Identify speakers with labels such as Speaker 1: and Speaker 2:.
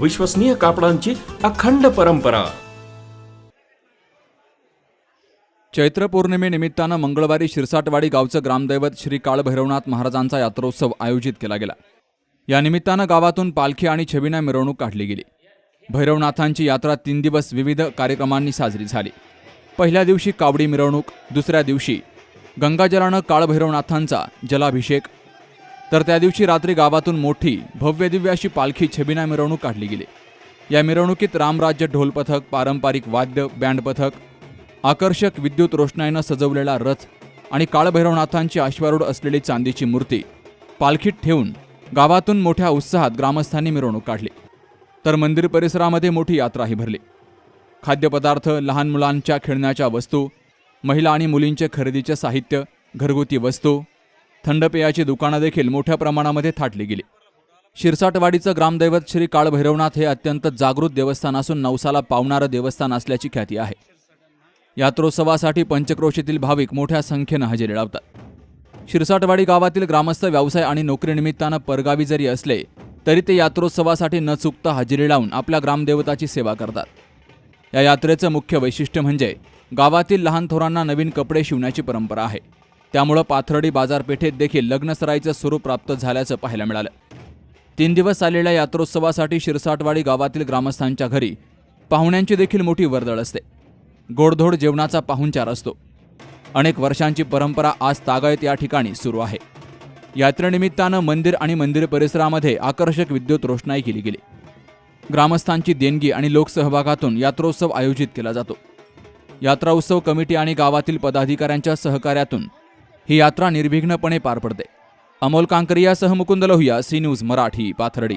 Speaker 1: विश्वसनीय कापडांची अखंड परंपरा.
Speaker 2: चैत्र पौर्णिमेनिमित्तानं मंगळवारी शिरसाटवाडी गावचं ग्रामदैवत श्री काळभैरवनाथ महाराजांचा यात्रोत्सव आयोजित केला गेला. या निमित्तानं गावातून पालखी आणि छबिना मिरवणूक काढली गेली. भैरवनाथांची यात्रा तीन दिवस विविध कार्यक्रमांनी साजरी झाली. पहिल्या दिवशी कावडी मिरवणूक दुसऱ्या दिवशी गंगाजलानं काळभैरवनाथांचा जलाभिषेक तर त्या दिवशी रात्री गावातून मोठी भव्यदिव्य अशी पालखी छबिना मिरवणूक काढली गेली. या मिरवणुकीत रामराज्य ढोल पथक पारंपरिक वाद्य बँड पथक आकर्षक विद्युत रोषणाईनं सजवलेला रथ आणि काळभैरवनाथांची अश्वारूढ असलेली चांदीची मूर्ती पालखीत ठेवून गावातून मोठ्या उत्साहात ग्रामस्थांनी मिरवणूक काढली. तर मंदिर परिसरामध्ये मोठी यात्राही भरली. खाद्यपदार्थ लहान मुलांच्या खेळण्याच्या वस्तू महिला आणि मुलींचे खरेदीचे साहित्य घरगुती वस्तू थंड पेयाची दुकानं देखील मोठ्या प्रमाणामध्ये थाटली गेली. शिरसाटवाडीचं ग्रामदैवत श्री काळभैरवनाथ हे अत्यंत जागृत देवस्थान असून नवसाला पावणारं देवस्थान असल्याची ख्याती आहे. यात्रोत्सवासाठी पंचक्रोशीतील भाविक मोठ्या संख्येनं हजेरी लावतात. शिरसाटवाडी गावातील ग्रामस्थ व्यवसाय आणि नोकरीनिमित्तानं परगावी जरी असले तरी ते यात्रोत्सवासाठी न चुकता हजेरी लावून आपल्या ग्रामदेवताची सेवा करतात. या यात्रेचं मुख्य वैशिष्ट्य म्हणजे गावातील लहान थोरांना नवीन कपडे शिवण्याची परंपरा आहे. त्यामुळं पाथर्डी बाजारपेठेत देखील लग्नसराईचं स्वरूप प्राप्त झाल्याचं पाहायला मिळालं. तीन दिवस चाललेल्या यात्रोत्सवासाठी शिरसाटवाडी गावातील ग्रामस्थांच्या घरी पाहुण्यांची देखील मोठी वर्दळ असते. गोडधोड जेवणाचा पाहुणचार असतो. अनेक वर्षांची परंपरा आज तागायत या ठिकाणी सुरू आहे. यात्रेनिमित्तानं मंदिर आणि मंदिर परिसरामध्ये आकर्षक विद्युत रोषणाई केली गेली. ग्रामस्थांची देणगी आणि लोकसहभागातून यात्रोत्सव आयोजित केला जातो. यात्रा उत्सव कमिटी आणि गावातील पदाधिकाऱ्यांच्या सहकार्यातून ही यात्रा निर्विघ्नपणे पार पडते. अमोल कांकरियासह मुकुंद लोहिया सी न्यूज मराठी पाथर्डी.